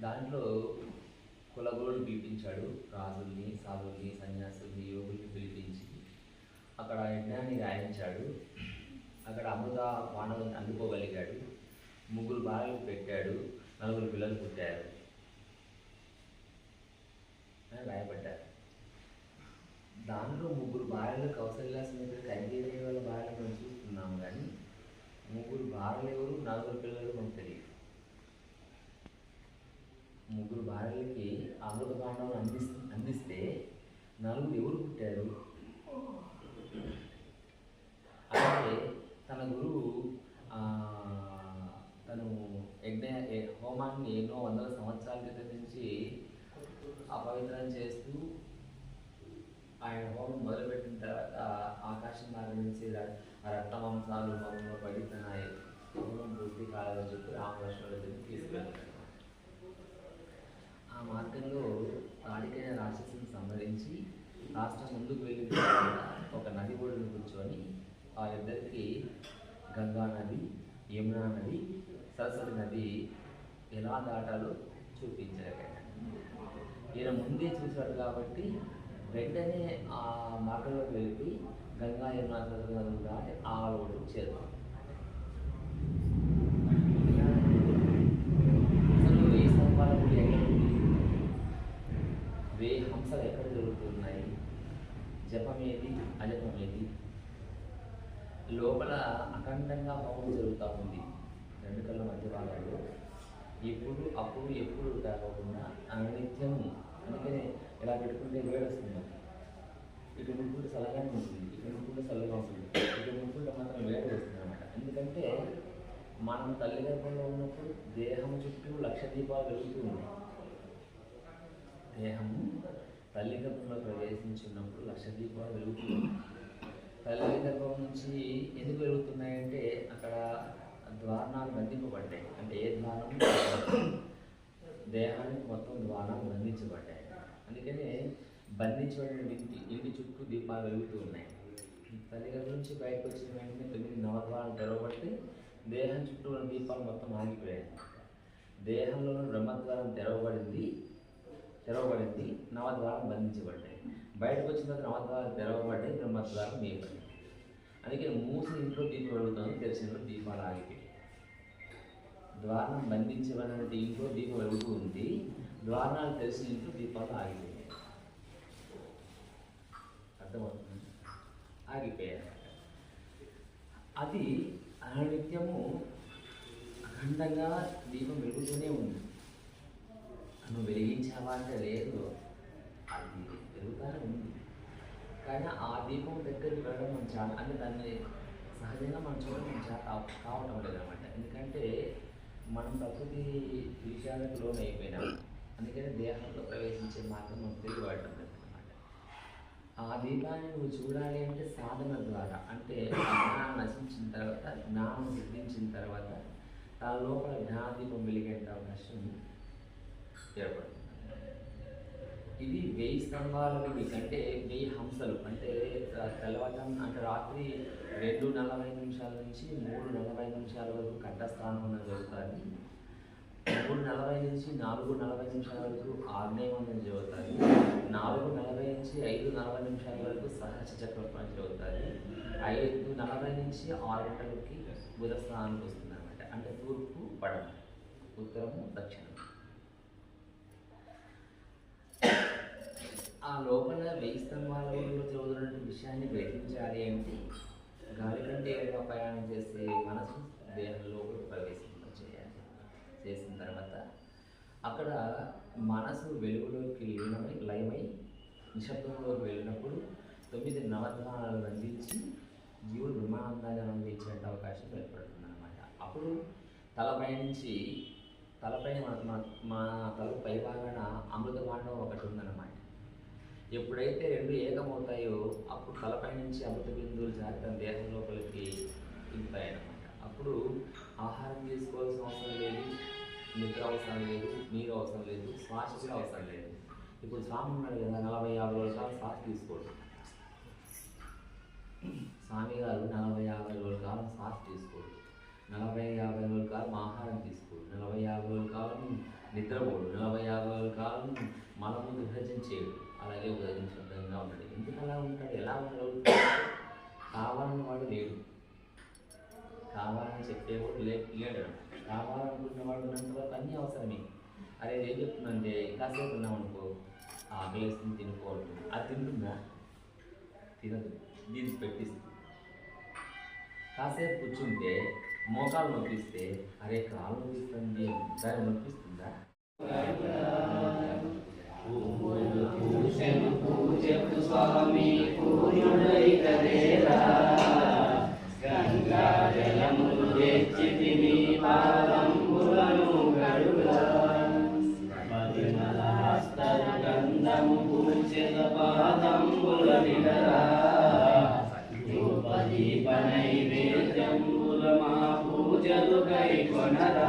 దాంట్లో కులగురుడు పిలిపించాడు రాజుల్ని సాధుల్ని సన్యాసుల్ని యోగుల్ని పిలిపించి అక్కడ యజ్ఞాన్ని రాయించాడు. అక్కడ అమృత వానవుని అందుకోగలిగాడు. ముగ్గురు భార్యలు పెట్టాడు నలుగురు పిల్లలు పుట్టారు. అని రాయబడ్డారు. దాంట్లో ముగ్గురు భార్యలు కౌశల్య సమేత కైకేయ వాళ్ళ భార్యలు మనం చూస్తున్నాము కానీ ముగ్గురు భార్యలు ఎవరు నలుగురు పిల్లలు మనకు తెలియదు. ముగ్గురు భార్యలకి అమృత పాండవం అందిస్ అందిస్తే నలుగురు ఎవరు పుట్టారు? అలాగే తన గురువు తను యజ్ఞ హోమాన్ని ఎన్నో వందల సంవత్సరాల క్రితం నుంచి అపవిత్రం చేస్తూ ఆయన హోమం మొదలుపెట్టిన తర్వాత ఆకాశం మార్గం నుంచి రక్త మాంసాలు హోమంలో పడి తన మార్గంలో తాడికైన రాక్షసుని సంహరించి రాష్ట్రం ముందుకు వెళ్ళిన ఒక నది ఒడ్డున కూర్చొని వాళ్ళిద్దరికి గంగా నది యమునా నది సరస్వతి నది ఎలా దాటాలో చూపించారు ఈయన ముందే చూశాడు కాబట్టి వెంటనే ఆ మార్గంలోకి వెళ్ళి గంగా యమునా సరస్వతి నదులు దాటి ఆ ఒడ్డు చేరుతాం లోపల అఖండంగా హోమం జరుగుతూ ఉంది. రెండు కళ్ళ మధ్య భాగంలో ఇప్పుడు అప్పుడు ఎప్పుడు కాకుండా అనిత్యం అందుకనే ఇలా పెట్టుకుంటే వేడి వస్తుంది ఇటు ముట్టుకుంటే చల్లగానే ఉంటుంది ఇటు ముట్టుకుంటే చల్లగా ఉంటుంది ఇటు ముట్టుకుంటే మాత్రం వేడి వస్తుంది అనమాట ఎందుకంటే మనం తల్లి గర్భంలో ఉన్నప్పుడు దేహం చుట్టూ లక్ష దీపాలు వెలుగుతూ ఉన్నాయి. దేహము తల్లి గర్భంలో ప్రవేశించినప్పుడు లక్ష దీపాలు వెలుగుతూ ఉన్నాయి. తల్లి గర్భం నుంచి ఎందుకు వెలుగుతున్నాయంటే అక్కడ ద్వారణాలు బంధింపబడ్డాయి. అంటే ఏ ద్వారం? దేహానికి మొత్తం ద్వారాలు బంధించబడ్డాయి. అందుకనే బంధించబడిన ఇంటి ఇంటి చుట్టూ దీపాలు వెలుగుతూ ఉన్నాయి. తల్లి గర్భం నుంచి బయటకు వచ్చిన వెంటనే తొమ్మిది నవద్వారాలు తెరవబడితే దేహం చుట్టూ ఉన్న దీపాలు మొత్తం ఆగిపోయాయి. దేహంలోని బ్రహ్మద్వారం తెరవబడింది తెరవబడింది నవద్వారం బంధించబడ్డాయి. బయటకు వచ్చిన తర్వాత నవద్వారం తెరవబడ్డాయి బ్రహ్మద్వారం మీపడి అందుకే మూసిన ఇంట్లో దీపం వెలుగుతుంది తెరిచిన ఇంట్లో దీపాలు ఆగిపోయాయి ద్వారం బంధించబడిన ఇంట్లో దీపం వెలుగుతూ ఉంది. ద్వారాలు తెలిసిన ఇంట్లో దీపాలు ఆగిపోయాయి. అర్థమవుతుంది? ఆగిపోయాయి అది అనునిత్యము అఖండంగా దీపం వెలుగుతూనే ఉంది. నువ్వు వెలిగించావా అంటే లేదు. అది ఉంది కానీ ఆ దీపం దగ్గరికి వెళ్ళడం మనం చాలా అంటే దాన్ని సహజంగా మనం చూడడం మనం చాలా కావటం లేదనమాట. ఎందుకంటే మనం ప్రకృతి విషయాలకు లోన్ అయిపోయినాం అందుకని దేహంలో ప్రవేశించే మార్గం మనం తిరిగి వాడటం లేదు అనమాట ఆ దీపాన్ని నువ్వు చూడాలి అంటే సాధన ద్వారా అంటే జ్ఞానం నశించిన తర్వాత జ్ఞానం సిద్ధించిన తర్వాత తన లోపల జ్ఞానదీపం వెలిగేంత అవకాశం ఏర్పడుతుంది. ఇది వెయ్యి స్తంభాల అంటే వెయ్యి హంసలు. అంటే తెల్లవారుజాము అంటే రాత్రి రెండు నలభై నిమిషాల నుంచి మూడు నలభై నిమిషాల వరకు కంఠస్థానం జరుగుతుంది. మూడు నలభై నుంచి నాలుగు నలభై నిమిషాల వరకు ఆగ్నేయమందం జరుగుతుంది. నాలుగు నలభై నుంచి ఐదు నలభై నిమిషాల వరకు సహజ చక్రపాణి చదువుతుంది ఐదు నలభై నుంచి ఆరు గంటలకి బుధ స్థానానికి వస్తుంది అనమాట అంటే తూర్పు పడమ ఉత్తరము దక్షిణం ఆ లోపల వెయ్యి స్తంభాల ఊరిలో చదువుతున్న విషయాన్ని గ్రహించాలి అంటే గాలి కంటే ఏదైనా ప్రయాణం చేస్తే మనసు దేహం లోపల ప్రవేశింప చేయాలి. చేసిన తర్వాత అక్కడ మనసు వెలుగులోకి లీనమై లయమై నిశ్శబ్దంలోకి వెళ్ళినప్పుడు తొమ్మిది నవధ్వానాలను అందించి జీవుడు బ్రహ్మానందాన్ని అందించేట అవకాశం ఏర్పడుతుంది అనమాట అప్పుడు తలపై నుంచి తలపైన మన మన- మా తల పై భాగాన అమృత భాండం ఒకటి ఉందన్నమాట. ఎప్పుడైతే రెండు ఏకమవుతాయో అప్పుడు తలపై నుంచి అమృత బిందువులు జారి తన దేహం లోపలికి దిగుతాయన్నమాట అప్పుడు ఆహారం తీసుకోవాల్సిన అవసరం లేదు నిద్ర అవసరం లేదు నీరు అవసరం లేదు శ్వాస కూడా అవసరం లేదు. ఇప్పుడు స్వామి ఉన్నాడు కదా నలభై యాభై రోజుల శ్వాస తీసుకోడు. స్వామి గారు నలభై యాభై రోజుల కాలం శ్వాస తీసుకోడు. నలభై యాభై రోజుల కాలం ఆహారం తీసుకోడు. నలభై యాభై రోజుల కాలం నిద్రపోడు. నలభై ఆగుల కాలం విభజన చేయడు. అలాగే విభజించబద్ధంగా ఉంటాడు ఎందుకు అలా ఉంటాడు? ఎలా ఉండగలుగుతాడు కావాలని వాడు లేడు. కావాలని చెప్పేవాడు లే లేడు. కావాలనుకున్న వాడు ఉన్నంత వరకు అన్నీ అవసరమే. అరే ఏం చెప్తుందంటే కాసేపు ఉన్నాం అనుకో ఆకలిస్తుంది తినుకోవడం అది తింటుందా? తినదు. దీనికి పెట్టిస్తుంది. కాసేపు కూర్చుంటే మోకాలు నొప్పిస్తే అరే కాలు నొప్పిస్తుంది. దాన్ని నొప్పిస్తుందా? పూజను పూజకు స్వామి పూర్ణుడైతదేరా గంగా జలములు తెచ్చితిమి పాదంబులను గడుగా మదిమల గంధము పూజల పాదంబుల నిడరా. ధూపదీప నైవేద్యంబుల మా పూజలు కై కొనరా